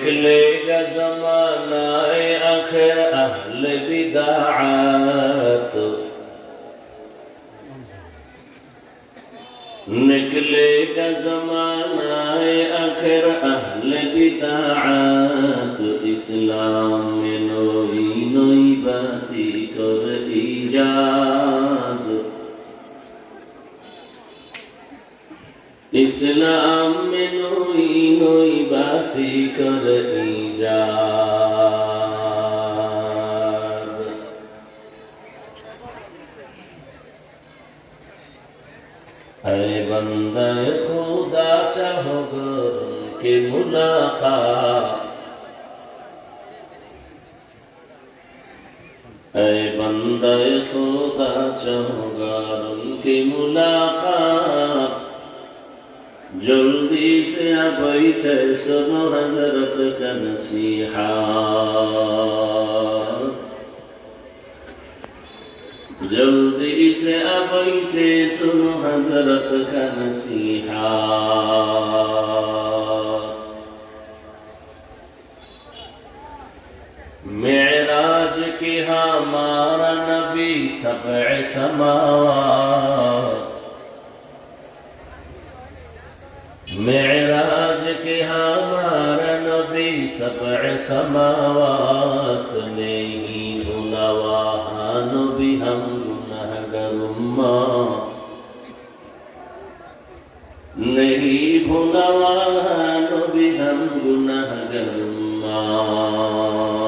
نکلے گا زمانہ آخر اہل بدعات نکلے گا زمانہ آخر اہل بدعات اسلام میں نوئی نوئی باتی کر ایجاد ইসলাম মে নই নই বাতি করি যা আরে বন্দায় খুদা চাহ কে মুলাকাত। اے بندے خدا چاہوں جلدی سے ابیت سنو حضرت کا نصیحہ۔ جلدی سے ابیت سنو حضرت کا نصیحہ۔ معراج کی ہمارا نبی سبع سماوات۔ معراج کے ہمارا نبی سبع سماوات نے ہی بلاوا ہانو بھی ہم گنہگر اماں نہیں بلاوا ہانو بھی ہم گنہگر اماں